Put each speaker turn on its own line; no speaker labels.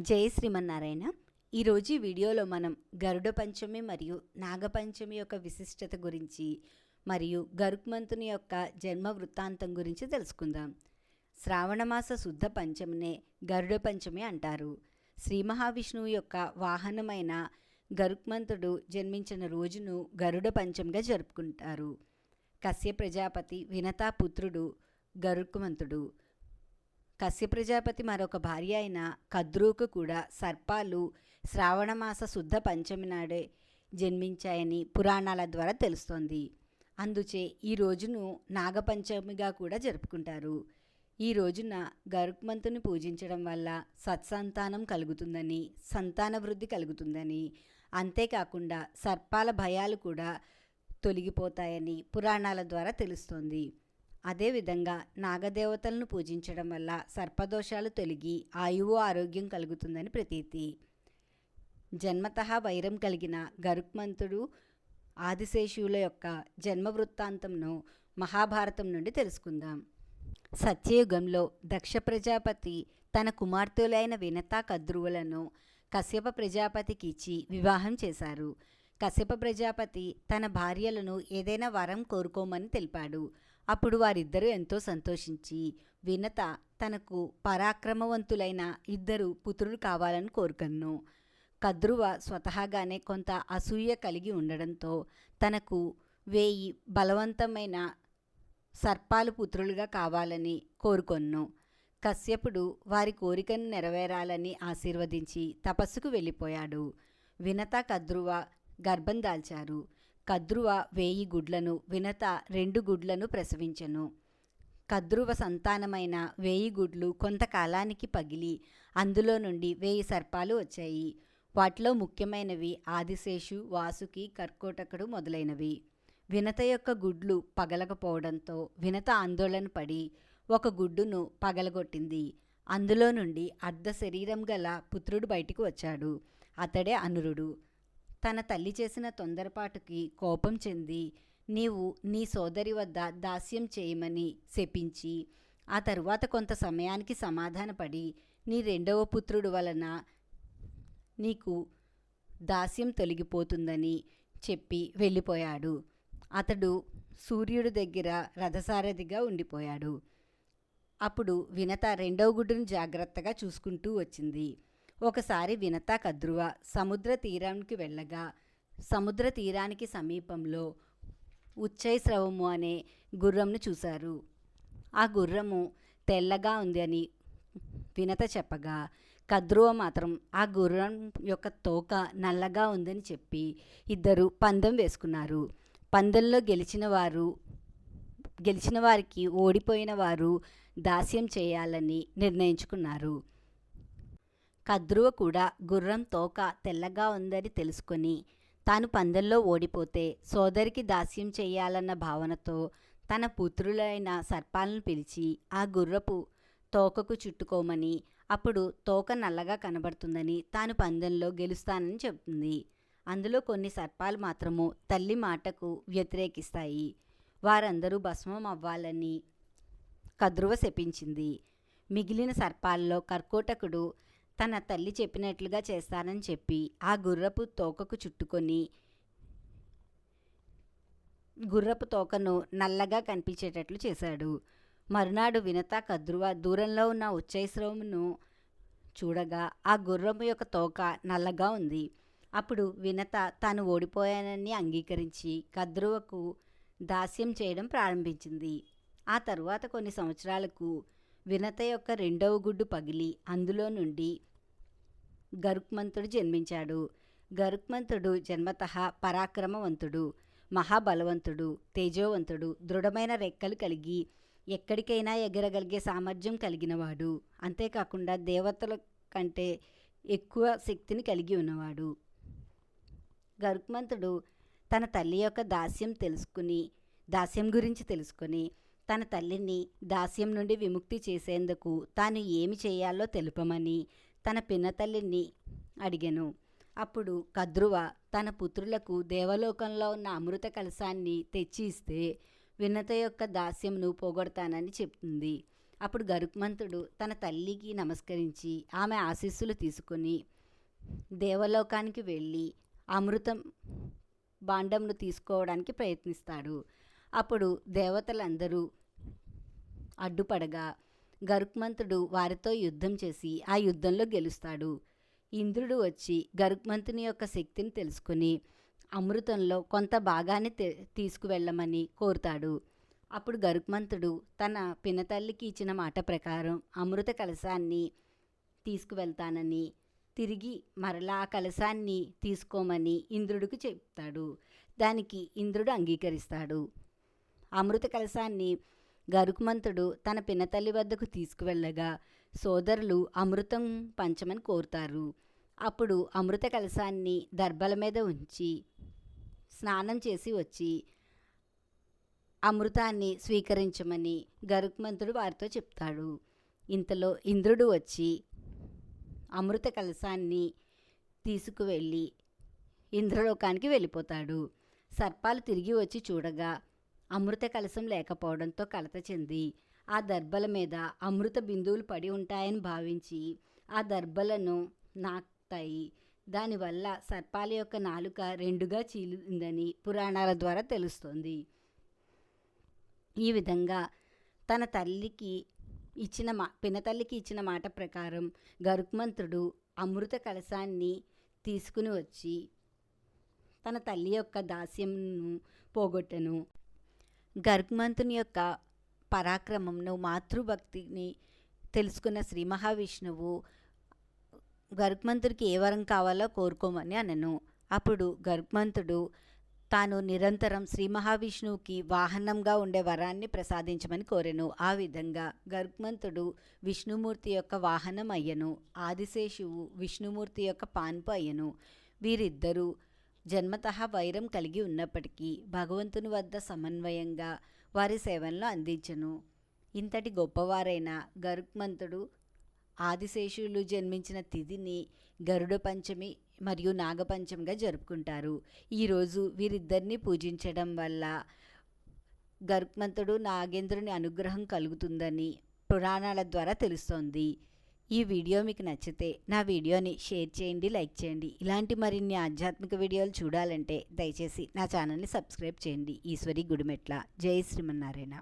జయ శ్రీమన్నారాయణ. ఈరోజు వీడియోలో మనం గరుడ పంచమి మరియు నాగపంచమి యొక్క విశిష్టత గురించి మరియు గరుక్మంతుని యొక్క జన్మ వృత్తాంతం గురించి తెలుసుకుందాం. శ్రావణమాస శుద్ధ పంచమినే గరుడ పంచమి అంటారు. శ్రీ మహావిష్ణువు యొక్క వాహనమైన గరుక్మంతుడు జన్మించిన రోజును గరుడ పంచమిగా జరుపుకుంటారు. కశ్య ప్రజాపతి వినతా పుత్రుడు గరుక్మంతుడు కశ్య ప్రజాపతి మరొక భార్య అయిన కద్రూకు కూడా సర్పాలు శ్రావణమాస శుద్ధ పంచమి నాడే జన్మించాయని పురాణాల ద్వారా తెలుస్తోంది. అందుచే ఈ రోజును నాగపంచమిగా కూడా జరుపుకుంటారు. ఈ రోజున గరుక్మంతుని పూజించడం వల్ల సత్సంతానం కలుగుతుందని సంతాన వృద్ధి కలుగుతుందని అంతేకాకుండా సర్పాల భయాలు కూడా తొలగిపోతాయని పురాణాల ద్వారా తెలుస్తోంది. అదేవిధంగా నాగదేవతలను పూజించడం వల్ల సర్పదోషాలు తొలగి ఆయువు ఆరోగ్యం కలుగుతుందని ప్రతీతి. జన్మత వైరం కలిగిన గరుక్మంతుడు ఆదిశేషువుల యొక్క జన్మ వృత్తాంతంను మహాభారతం నుండి తెలుసుకుందాం. సత్యయుగంలో దక్ష ప్రజాపతి తన కుమార్తెలైన వినతా కద్రువులను కశ్యప ప్రజాపతికి ఇచ్చి వివాహం చేశారు. కశ్యప ప్రజాపతి తన భార్యలను ఏదైనా వరం కోరుకోమని తెలిపాడు. అప్పుడు వారిద్దరూ ఎంతో సంతోషించి వినత తనకు పరాక్రమవంతులైన ఇద్దరు పుత్రులు కావాలని కోరుకన్ను. కద్రువ స్వతహాగానే కొంత అసూయ కలిగి ఉండడంతో తనకు వేయి బలవంతమైన సర్పాలు పుత్రులుగా కావాలని కోరుకొన్ను. కశ్యపుడు వారి కోరికను నెరవేరాలని ఆశీర్వదించి తపస్సుకు వెళ్ళిపోయాడు. వినత కద్రువ గర్భం దాల్చారు. కద్రువ వేయి గుడ్లను వినత రెండు గుడ్లను ప్రసవించెను. కద్రువ సంతానమైన వేయి గుడ్లు కొంతకాలానికి పగిలి అందులో నుండి వేయి సర్పాలు వచ్చాయి. వాటిలో ముఖ్యమైనవి ఆదిశేషు వాసుకి కర్కోటకుడు మొదలైనవి. వినత యొక్క గుడ్లు పగలకపోవడంతో వినత ఆందోళన పడి ఒక గుడ్డును పగలగొట్టింది. అందులో నుండి అర్ధ శరీరం గల పుత్రుడు బయటికి వచ్చాడు. అతడే అనురుడు. తన తల్లి చేసిన తొందరపాటుకి కోపం చెంది నీవు నీ సోదరి వద్ద దాస్యం చేయమని శపించి ఆ తరువాత కొంత సమయానికి సమాధానపడి నీ రెండవ పుత్రుడు వలన నీకు దాస్యం తొలగిపోతుందని చెప్పి వెళ్ళిపోయాడు. అతడు సూర్యుడి దగ్గర రథసారథిగా ఉండిపోయాడు. అప్పుడు వినత రెండవ గుడ్డును జాగ్రత్తగా చూసుకుంటూ వచ్చింది. ఒకసారి వినత కద్రువ సముద్ర తీరానికి వెళ్ళగా సముద్ర తీరానికి సమీపంలో ఉచ్చైస్రవము అనే గుర్రంను చూశారు. ఆ గుర్రము తెల్లగా ఉంది అని వినత చెప్పగా కద్రువ మాత్రం ఆ గుర్రం యొక్క తోక నల్లగా ఉందని చెప్పి ఇద్దరు పందెం వేసుకున్నారు. పందెంలో గెలిచిన వారు గెలిచిన వారికి ఓడిపోయిన వారు దాస్యం చేయాలని నిర్ణయించుకున్నారు. కద్రువ కూడా గుర్రం తోక తెల్లగా ఉందని తెలుసుకొని తాను పందెంలో ఓడిపోతే సోదరికి దాస్యం చేయాలన్న భావనతో తన పుత్రులైన సర్పాలను పిలిచి ఆ గుర్రపు తోకకు చుట్టుకోమని అప్పుడు తోక నల్లగా కనబడుతుందని తాను పందెంలో గెలుస్తానని చెబుతుంది. అందులో కొన్ని సర్పాలు మాత్రము తల్లి మాటకు వ్యతిరేకిస్తాయి. వారందరూ భస్మం అవ్వాలని కద్రువ శపించింది. మిగిలిన సర్పాల్లో కర్కోటకుడు తన తల్లి చెప్పినట్లుగా చేస్తానని చెప్పి ఆ గుర్రపు తోకకు చుట్టుకొని గుర్రపు తోకను నల్లగా కనిపించేటట్లు చేశాడు. మరునాడు వినత కద్రువ దూరంలో ఉన్న ఉచ్చైశ్రవమును చూడగా ఆ గుర్రము యొక్క తోక నల్లగా ఉంది. అప్పుడు వినత తాను ఓడిపోయానని అంగీకరించి కద్రువకు దాస్యం చేయడం ప్రారంభించింది. ఆ తరువాత కొన్ని సంవత్సరాలకు వినత యొక్క రెండవ గుడ్డు పగిలి అందులో నుండి గరుక్మంతుడు జన్మించాడు. గరుక్మంతుడు జన్మత పరాక్రమవంతుడు మహాబలవంతుడు తేజోవంతుడు దృఢమైన రెక్కలు కలిగి ఎక్కడికైనా ఎగరగలిగే సామర్థ్యం కలిగినవాడు. అంతేకాకుండా దేవతల కంటే ఎక్కువ శక్తిని కలిగి ఉన్నవాడు. గరుక్మంతుడు తన తల్లి యొక్క దాస్యం తెలుసుకుని దాస్యం గురించి తెలుసుకుని తన తల్లిని దాస్యం నుండి విముక్తి చేసేందుకు తాను ఏమి చేయాలో తెలుపమని తన పిన్నతల్లిని అడిగాను. అప్పుడు కద్రువ తన పుత్రులకు దేవలోకంలో ఉన్న అమృత కలశాన్ని తెచ్చి ఇస్తే వినత యొక్క దాస్యంను పోగొడతానని చెప్తుంది. అప్పుడు గరుక్మంతుడు తన తల్లికి నమస్కరించి ఆమె ఆశీస్సులు తీసుకొని దేవలోకానికి వెళ్ళి అమృతం బాండంను తీసుకోవడానికి ప్రయత్నిస్తాడు. అప్పుడు దేవతలందరూ అడ్డుపడగా గరుక్మంతుడు వారితో యుద్ధం చేసి ఆ యుద్ధంలో గెలుస్తాడు. ఇంద్రుడు వచ్చి గరుక్మంతుని యొక్క శక్తిని తెలుసుకుని అమృతంలో కొంత భాగాన్ని తీసుకువెళ్ళమని కోరుతాడు. అప్పుడు గరుక్మంతుడు తన పినతల్లికి ఇచ్చిన మాట ప్రకారం అమృత కలశాన్ని తీసుకువెళ్తానని తిరిగి మరలా ఆ కలశాన్ని తీసుకోమని ఇంద్రుడికి చెప్తాడు. దానికి ఇంద్రుడు అంగీకరిస్తాడు. అమృత కలశాన్ని గరుకుమంతుడు తన పినతల్లి వద్దకు తీసుకువెళ్ళగా సోదరులు అమృతం పంచమని కోరుతారు. అప్పుడు అమృత కలశాన్ని దర్భల మీద ఉంచి స్నానం చేసి వచ్చి అమృతాన్ని స్వీకరించమని గరుక్మంతుడు వారితో చెప్తాడు. ఇంతలో ఇంద్రుడు వచ్చి అమృత కలశాన్ని తీసుకువెళ్ళి ఇంద్రలోకానికి వెళ్ళిపోతాడు. సర్పాలు తిరిగి వచ్చి చూడగా అమృత కలశం లేకపోవడంతో కలత చెంది. ఆ దర్బల మీద అమృత బిందువులు పడి ఉంటాయని భావించి ఆ దర్బలను నాకుతాయి. దానివల్ల సర్పాల యొక్క నాలుక రెండుగా చీలిందని పురాణాల ద్వారా తెలుస్తుంది. ఈ విధంగా తన తల్లికి ఇచ్చిన మా పినతల్లికి ఇచ్చిన మాట ప్రకారం గరుక్మంతుడు అమృత కలశాన్ని తీసుకుని వచ్చి తన తల్లి యొక్క దాస్యంను పోగొట్టను. గర్గ్మంతుని యొక్క పరాక్రమంను మాతృభక్తిని తెలుసుకున్న శ్రీ మహావిష్ణువు గర్గ్మంతుడికి ఏ వరం కావాలో కోరుకోమని అనను. అప్పుడు గర్గ్మంతుడు తాను నిరంతరం శ్రీ మహావిష్ణువుకి వాహనంగా ఉండే వరాన్ని ప్రసాదించమని కోరెను. ఆ విధంగా గర్గ్మంతుడు విష్ణుమూర్తి యొక్క వాహనం అయ్యను. ఆదిశేషువు విష్ణుమూర్తి యొక్క పాన్పు అయ్యను. వీరిద్దరూ జన్మత వైరం కలిగి ఉన్నప్పటికీ భగవంతుని వద్ద సమన్వయంగా వారి సేవలను అందించను. ఇంతటి గొప్పవారైన గరుక్మంతుడు ఆదిశేషులు జన్మించిన తిథిని గరుడ పంచమి మరియు నాగపంచమిగా జరుపుకుంటారు. ఈరోజు వీరిద్దరిని పూజించడం వల్ల గరుక్మంతుడు నాగేంద్రుని అనుగ్రహం కలుగుతుందని పురాణాల ద్వారా తెలుస్తోంది. ఈ వీడియో మీకు నచ్చితే నా వీడియోని షేర్ చేయండి లైక్ చేయండి. ఇలాంటి మరిన్ని ఆధ్యాత్మిక వీడియోలు చూడాలంటే దయచేసి నా ఛానల్ని సబ్స్క్రైబ్ చేయండి. ఈశ్వరి గుడిమెట్ల. జై శ్రీమన్నారాయణ.